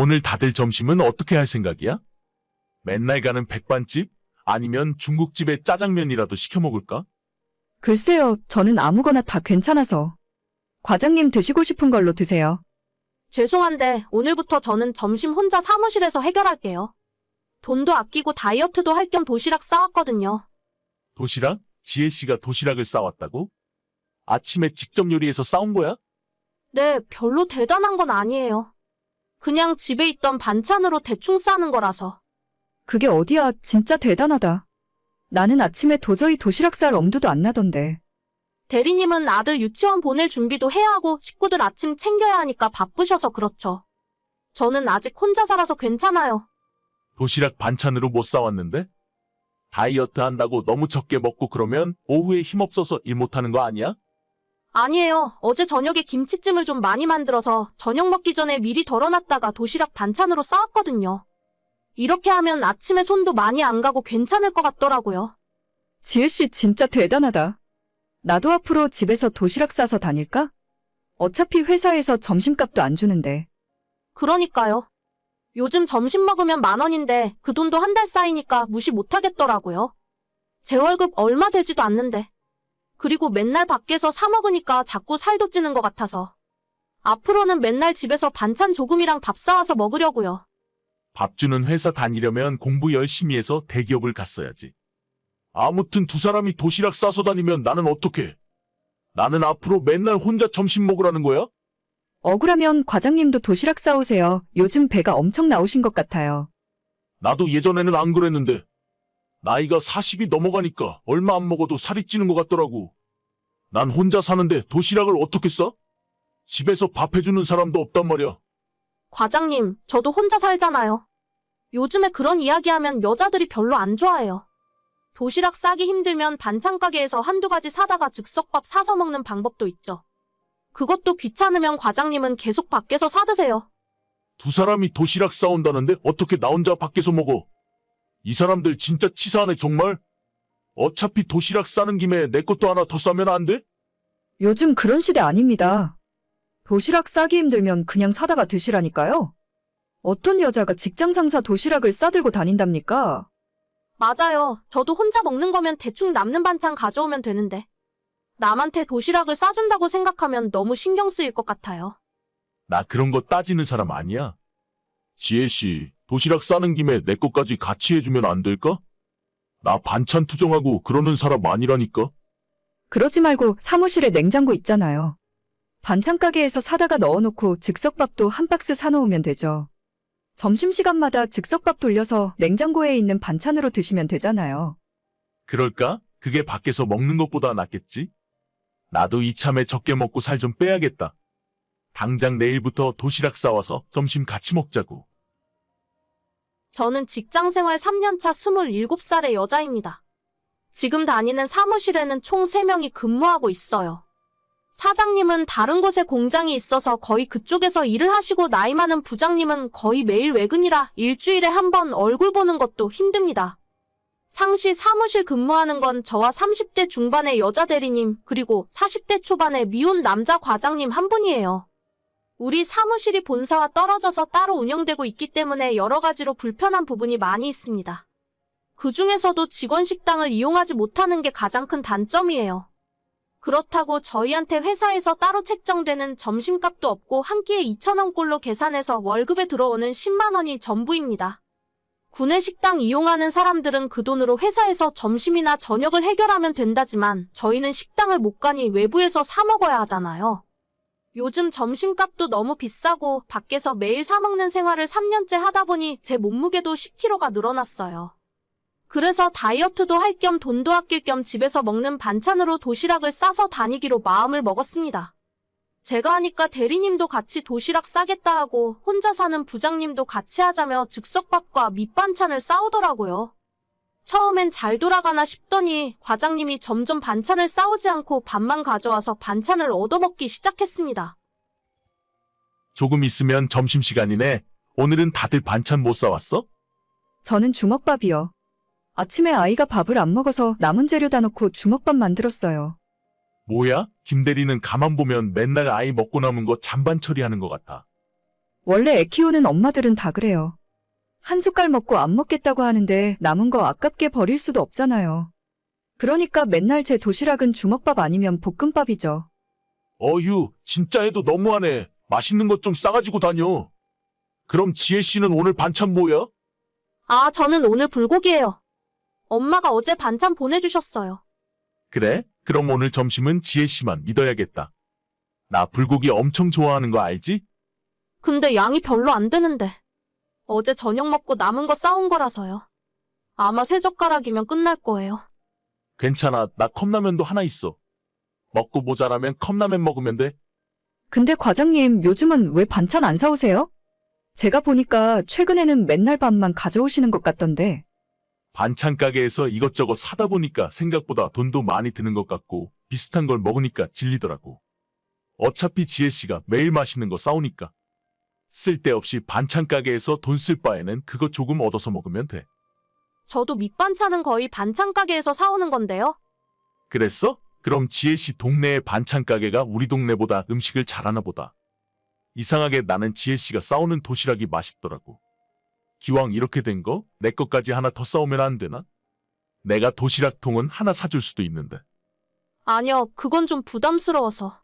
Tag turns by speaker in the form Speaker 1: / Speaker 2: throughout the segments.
Speaker 1: 오늘 다들 점심은 어떻게 할 생각이야? 맨날 가는 백반집? 아니면 중국집에 짜장면이라도 시켜 먹을까?
Speaker 2: 글쎄요, 저는 아무거나 다 괜찮아서. 과장님 드시고 싶은 걸로 드세요.
Speaker 3: 죄송한데 오늘부터 저는 점심 혼자 사무실에서 해결할게요. 돈도 아끼고 다이어트도 할 겸 도시락 싸왔거든요.
Speaker 1: 도시락? 지혜 씨가 도시락을 싸왔다고? 아침에 직접 요리해서 싸운 거야?
Speaker 3: 네, 별로 대단한 건 아니에요. 그냥 집에 있던 반찬으로 대충 싸는 거라서.
Speaker 2: 그게 어디야, 진짜 대단하다. 나는 아침에 도저히 도시락 쌀 엄두도 안 나던데.
Speaker 3: 대리님은 아들 유치원 보낼 준비도 해야 하고 식구들 아침 챙겨야 하니까 바쁘셔서 그렇죠. 저는 아직 혼자 살아서 괜찮아요.
Speaker 1: 도시락 반찬으로 못 싸왔는데? 다이어트 한다고 너무 적게 먹고 그러면 오후에 힘없어서 일 못하는 거 아니야?
Speaker 3: 아니에요. 어제 저녁에 김치찜을 좀 많이 만들어서 저녁 먹기 전에 미리 덜어놨다가 도시락 반찬으로 싸왔거든요. 이렇게 하면 아침에 손도 많이 안 가고 괜찮을 것 같더라고요.
Speaker 2: 지혜씨 진짜 대단하다. 나도 앞으로 집에서 도시락 싸서 다닐까? 어차피 회사에서 점심값도 안 주는데.
Speaker 3: 그러니까요. 요즘 점심 먹으면 만 원인데 그 돈도 한 달 쌓이니까 무시 못 하겠더라고요. 제 월급 얼마 되지도 않는데. 그리고 맨날 밖에서 사 먹으니까 자꾸 살도 찌는 것 같아서. 앞으로는 맨날 집에서 반찬 조금이랑 밥 사와서 먹으려고요.
Speaker 1: 밥 주는 회사 다니려면 공부 열심히 해서 대기업을 갔어야지. 아무튼 두 사람이 도시락 싸서 다니면 나는 어떡해? 나는 앞으로 맨날 혼자 점심 먹으라는 거야?
Speaker 2: 억울하면 과장님도 도시락 싸오세요. 요즘 배가 엄청 나오신 것 같아요.
Speaker 1: 나도 예전에는 안 그랬는데. 나이가 40이 넘어가니까 얼마 안 먹어도 살이 찌는 것 같더라고. 난 혼자 사는데 도시락을 어떻게 싸? 집에서 밥 해주는 사람도 없단 말이야.
Speaker 3: 과장님, 저도 혼자 살잖아요. 요즘에 그런 이야기하면 여자들이 별로 안 좋아해요. 도시락 싸기 힘들면 반찬 가게에서 한두 가지 사다가 즉석밥 사서 먹는 방법도 있죠. 그것도 귀찮으면 과장님은 계속 밖에서 사드세요.
Speaker 1: 두 사람이 도시락 싸온다는데 어떻게 나 혼자 밖에서 먹어? 이 사람들 진짜 치사하네 정말. 어차피 도시락 싸는 김에 내 것도 하나 더 싸면 안 돼?
Speaker 2: 요즘 그런 시대 아닙니다. 도시락 싸기 힘들면 그냥 사다가 드시라니까요. 어떤 여자가 직장 상사 도시락을 싸들고 다닌답니까?
Speaker 3: 맞아요. 저도 혼자 먹는 거면 대충 남는 반찬 가져오면 되는데. 남한테 도시락을 싸준다고 생각하면 너무 신경 쓰일 것 같아요.
Speaker 1: 나 그런 거 따지는 사람 아니야. 지혜 씨, 도시락 싸는 김에 내 것까지 같이 해주면 안 될까? 나 반찬 투정하고 그러는 사람 아니라니까.
Speaker 2: 그러지 말고 사무실에 냉장고 있잖아요. 반찬 가게에서 사다가 넣어놓고 즉석밥도 한 박스 사놓으면 되죠. 점심시간마다 즉석밥 돌려서 냉장고에 있는 반찬으로 드시면 되잖아요.
Speaker 1: 그럴까? 그게 밖에서 먹는 것보다 낫겠지? 나도 이참에 적게 먹고 살 좀 빼야겠다. 당장 내일부터 도시락 싸와서 점심 같이 먹자고.
Speaker 3: 저는 직장 생활 3년차 27살의 여자입니다. 지금 다니는 사무실에는 총 3명이 근무하고 있어요. 사장님은 다른 곳에 공장이 있어서 거의 그쪽에서 일을 하시고 나이 많은 부장님은 거의 매일 외근이라 일주일에 한 번 얼굴 보는 것도 힘듭니다. 상시 사무실 근무하는 건 저와 30대 중반의 여자 대리님, 그리고 40대 초반의 미혼 남자 과장님 한 분이에요. 우리 사무실이 본사와 떨어져서 따로 운영되고 있기 때문에 여러 가지로 불편한 부분이 많이 있습니다. 그 중에서도 직원 식당을 이용하지 못하는 게 가장 큰 단점이에요. 그렇다고 저희한테 회사에서 따로 책정되는 점심값도 없고 한 끼에 2,000원꼴로 계산해서 월급에 들어오는 10만원이 전부입니다. 구내 식당 이용하는 사람들은 그 돈으로 회사에서 점심이나 저녁을 해결하면 된다지만 저희는 식당을 못 가니 외부에서 사 먹어야 하잖아요. 요즘 점심값도 너무 비싸고 밖에서 매일 사먹는 생활을 3년째 하다 보니 제 몸무게도 10kg가 늘어났어요. 그래서 다이어트도 할 겸 돈도 아낄 겸 집에서 먹는 반찬으로 도시락을 싸서 다니기로 마음을 먹었습니다. 제가 하니까 대리님도 같이 도시락 싸겠다 하고 혼자 사는 부장님도 같이 하자며 즉석밥과 밑반찬을 싸우더라고요. 처음엔 잘 돌아가나 싶더니 과장님이 점점 반찬을 싸우지 않고 밥만 가져와서 반찬을 얻어먹기 시작했습니다.
Speaker 1: 조금 있으면 점심시간이네. 오늘은 다들 반찬 못 싸왔어?
Speaker 2: 저는 주먹밥이요. 아침에 아이가 밥을 안 먹어서 남은 재료 다 넣고 주먹밥 만들었어요.
Speaker 1: 뭐야? 김 대리는 가만 보면 맨날 아이 먹고 남은 거 잔반 처리하는 것 같아.
Speaker 2: 원래 애 키우는 엄마들은 다 그래요. 한 숟갈 먹고 안 먹겠다고 하는데 남은 거 아깝게 버릴 수도 없잖아요. 그러니까 맨날 제 도시락은 주먹밥 아니면 볶음밥이죠.
Speaker 1: 어휴, 진짜 해도 너무하네. 맛있는 것 좀 싸가지고 다녀. 그럼 지혜 씨는 오늘 반찬 뭐야?
Speaker 3: 아, 저는 오늘 불고기예요. 엄마가 어제 반찬 보내주셨어요.
Speaker 1: 그래? 그럼 오늘 점심은 지혜 씨만 믿어야겠다. 나 불고기 엄청 좋아하는 거 알지?
Speaker 3: 근데 양이 별로 안 되는데. 어제 저녁 먹고 남은 거 싸온 거라서요. 아마 세 젓가락이면 끝날 거예요.
Speaker 1: 괜찮아. 나 컵라면도 하나 있어. 먹고 모자라면 컵라면 먹으면 돼.
Speaker 2: 근데 과장님 요즘은 왜 반찬 안 사오세요? 제가 보니까 최근에는 맨날 밥만 가져오시는 것 같던데.
Speaker 1: 반찬 가게에서 이것저것 사다 보니까 생각보다 돈도 많이 드는 것 같고 비슷한 걸 먹으니까 질리더라고. 어차피 지혜 씨가 매일 맛있는 거 싸우니까. 쓸데없이 반찬 가게에서 돈 쓸 바에는 그거 조금 얻어서 먹으면 돼.
Speaker 3: 저도 밑반찬은 거의 반찬 가게에서 사오는 건데요.
Speaker 1: 그랬어? 그럼 지혜 씨 동네의 반찬 가게가 우리 동네보다 음식을 잘하나 보다. 이상하게 나는 지혜 씨가 싸우는 도시락이 맛있더라고. 기왕 이렇게 된 거, 내 것까지 하나 더 싸우면 안 되나? 내가 도시락통은 하나 사줄 수도 있는데.
Speaker 3: 아니요, 그건 좀 부담스러워서.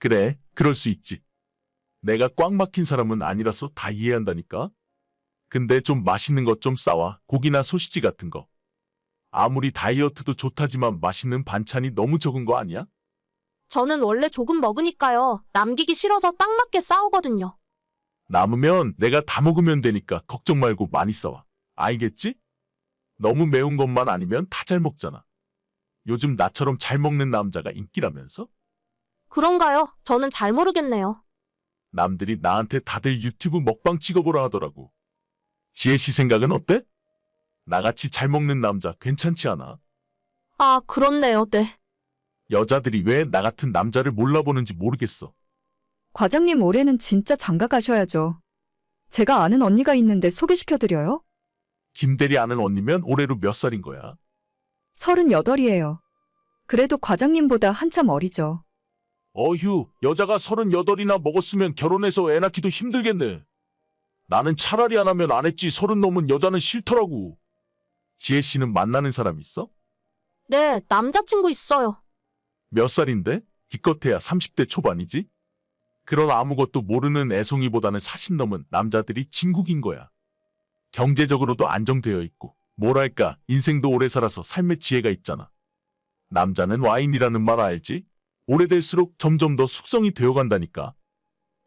Speaker 1: 그래, 그럴 수 있지. 내가 꽉 막힌 사람은 아니라서 다 이해한다니까? 근데 좀 맛있는 것 좀 싸와. 고기나 소시지 같은 거. 아무리 다이어트도 좋다지만 맛있는 반찬이 너무 적은 거 아니야?
Speaker 3: 저는 원래 조금 먹으니까요. 남기기 싫어서 딱 맞게 싸우거든요.
Speaker 1: 남으면 내가 다 먹으면 되니까 걱정 말고 많이 싸와. 알겠지? 너무 매운 것만 아니면 다 잘 먹잖아. 요즘 나처럼 잘 먹는 남자가 인기라면서?
Speaker 3: 그런가요? 저는 잘 모르겠네요.
Speaker 1: 남들이 나한테 다들 유튜브 먹방 찍어보라 하더라고. 지혜 씨 생각은 어때? 나같이 잘 먹는 남자 괜찮지 않아?
Speaker 3: 아, 그렇네요. 네.
Speaker 1: 여자들이 왜 나 같은 남자를 몰라보는지 모르겠어.
Speaker 2: 과장님 올해는 진짜 장가 가셔야죠. 제가 아는 언니가 있는데 소개시켜드려요?
Speaker 1: 김대리 아는 언니면 올해로 몇 살인 거야?
Speaker 2: 38이에요. 그래도 과장님보다 한참 어리죠.
Speaker 1: 어휴, 여자가 서른여덟이나 먹었으면 결혼해서 애 낳기도 힘들겠네. 나는 차라리 안 하면 안 했지 서른 넘은 여자는 싫더라고. 지혜 씨는 만나는 사람 있어?
Speaker 3: 네, 남자친구 있어요.
Speaker 1: 몇 살인데? 기껏해야 30대 초반이지? 그런 아무것도 모르는 애송이보다는 40 넘은 남자들이 진국인 거야. 경제적으로도 안정되어 있고, 뭐랄까, 인생도 오래 살아서 삶의 지혜가 있잖아. 남자는 와인이라는 말 알지? 오래될수록 점점 더 숙성이 되어 간다니까.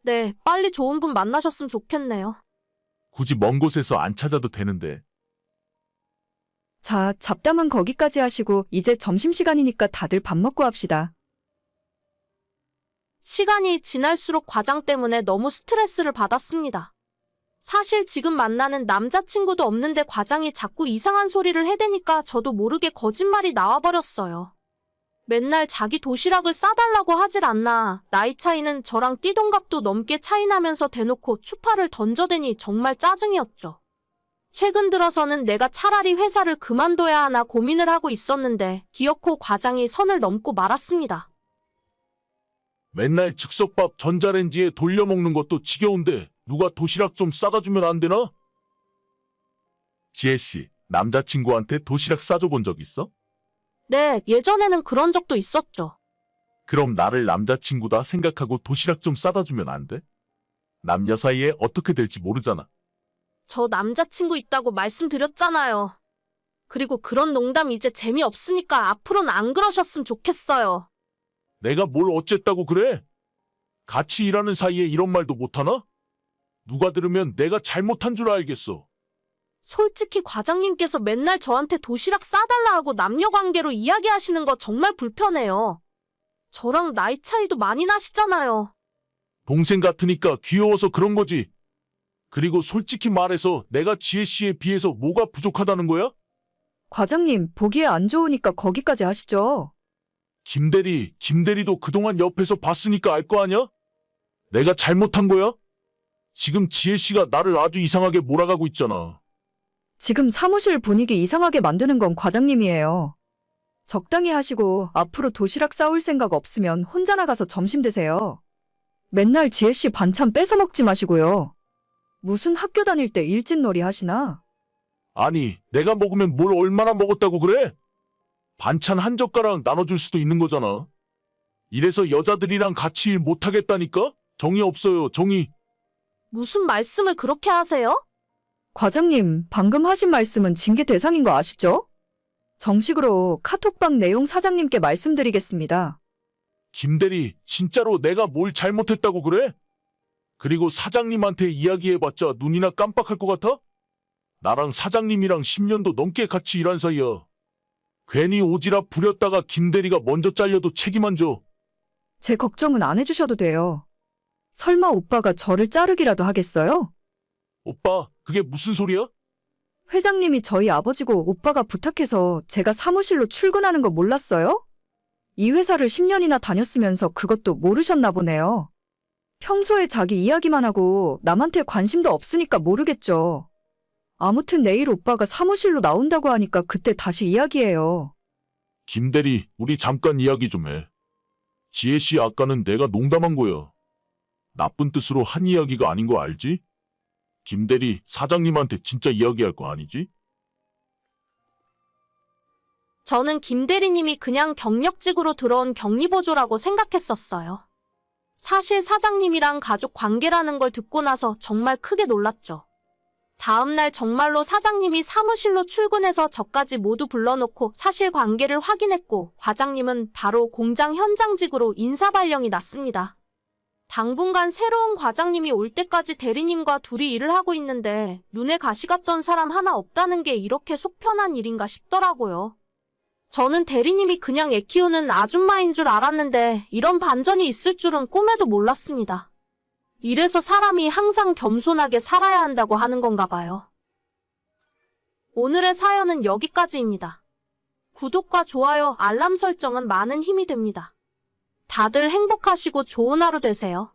Speaker 3: 네, 빨리 좋은 분 만나셨으면 좋겠네요.
Speaker 1: 굳이 먼 곳에서 안 찾아도 되는데,
Speaker 2: 자, 잡담은 거기까지 하시고 이제 점심시간이니까 다들 밥 먹고 합시다.
Speaker 3: 시간이 지날수록 과장 때문에 너무 스트레스를 받았습니다. 사실 지금 만나는 남자친구도 없는데 과장이 자꾸 이상한 소리를 해대니까 저도 모르게 거짓말이 나와버렸어요. 맨날 자기 도시락을 싸달라고 하질 않나. 나이 차이는 저랑 띠동갑도 넘게 차이 나면서 대놓고 추파를 던져대니 정말 짜증이었죠. 최근 들어서는 내가 차라리 회사를 그만둬야 하나 고민을 하고 있었는데 기어코 과장이 선을 넘고 말았습니다.
Speaker 1: 맨날 즉석밥 전자레인지에 돌려 먹는 것도 지겨운데, 누가 도시락 좀 싸다 주면 안 되나? 지혜 씨, 남자친구한테 도시락 싸줘 본 적 있어?
Speaker 3: 네, 예전에는 그런 적도 있었죠.
Speaker 1: 그럼 나를 남자친구다 생각하고 도시락 좀 싸다 주면 안 돼? 남녀 사이에 어떻게 될지 모르잖아.
Speaker 3: 저 남자친구 있다고 말씀드렸잖아요. 그리고 그런 농담 이제 재미없으니까 앞으로는 안 그러셨으면 좋겠어요.
Speaker 1: 내가 뭘 어쨌다고 그래? 같이 일하는 사이에 이런 말도 못하나? 누가 들으면 내가 잘못한 줄 알겠어.
Speaker 3: 솔직히 과장님께서 맨날 저한테 도시락 싸달라 하고 남녀 관계로 이야기하시는 거 정말 불편해요. 저랑 나이 차이도 많이 나시잖아요.
Speaker 1: 동생 같으니까 귀여워서 그런 거지. 그리고 솔직히 말해서 내가 지혜 씨에 비해서 뭐가 부족하다는 거야?
Speaker 2: 과장님, 보기에 안 좋으니까 거기까지 하시죠.
Speaker 1: 김대리, 김대리도 그동안 옆에서 봤으니까 알 거 아냐? 내가 잘못한 거야? 지금 지혜 씨가 나를 아주 이상하게 몰아가고 있잖아.
Speaker 2: 지금 사무실 분위기 이상하게 만드는 건 과장님이에요. 적당히 하시고 앞으로 도시락 싸올 생각 없으면 혼자 나가서 점심 드세요. 맨날 지혜씨 반찬 뺏어 먹지 마시고요. 무슨 학교 다닐 때 일진놀이 하시나?
Speaker 1: 아니, 내가 먹으면 뭘 얼마나 먹었다고 그래? 반찬 한 젓가락 나눠줄 수도 있는 거잖아. 이래서 여자들이랑 같이 일 못하겠다니까? 정이 없어요, 정이.
Speaker 3: 무슨 말씀을 그렇게 하세요?
Speaker 2: 과장님, 방금 하신 말씀은 징계 대상인 거 아시죠? 정식으로 카톡방 내용 사장님께 말씀드리겠습니다.
Speaker 1: 김대리, 진짜로 내가 뭘 잘못했다고 그래? 그리고 사장님한테 이야기해봤자 눈이나 깜빡할 것 같아? 나랑 사장님이랑 10년도 넘게 같이 일한 사이야. 괜히 오지랖 부렸다가 김대리가 먼저 잘려도 책임 안 져.
Speaker 2: 제 걱정은 안 해주셔도 돼요. 설마 오빠가 저를 자르기라도 하겠어요?
Speaker 1: 오빠, 그게 무슨 소리야?
Speaker 2: 회장님이 저희 아버지고 오빠가 부탁해서 제가 사무실로 출근하는 거 몰랐어요? 이 회사를 10년이나 다녔으면서 그것도 모르셨나 보네요. 평소에 자기 이야기만 하고 남한테 관심도 없으니까 모르겠죠. 아무튼 내일 오빠가 사무실로 나온다고 하니까 그때 다시 이야기해요.
Speaker 1: 김 대리, 우리 잠깐 이야기 좀 해. 지혜 씨 아까는 내가 농담한 거야. 나쁜 뜻으로 한 이야기가 아닌 거 알지? 김대리, 사장님한테 진짜 이야기할 거 아니지?
Speaker 3: 저는 김대리님이 그냥 경력직으로 들어온 격리보조라고 생각했었어요. 사실 사장님이랑 가족 관계라는 걸 듣고 나서 정말 크게 놀랐죠. 다음날 정말로 사장님이 사무실로 출근해서 저까지 모두 불러놓고 사실 관계를 확인했고 과장님은 바로 공장 현장직으로 인사발령이 났습니다. 당분간 새로운 과장님이 올 때까지 대리님과 둘이 일을 하고 있는데 눈에 가시 갔던 사람 하나 없다는 게 이렇게 속편한 일인가 싶더라고요. 저는 대리님이 그냥 애 키우는 아줌마인 줄 알았는데 이런 반전이 있을 줄은 꿈에도 몰랐습니다. 이래서 사람이 항상 겸손하게 살아야 한다고 하는 건가 봐요. 오늘의 사연은 여기까지입니다. 구독과 좋아요, 알람 설정은 많은 힘이 됩니다. 다들 행복하시고 좋은 하루 되세요.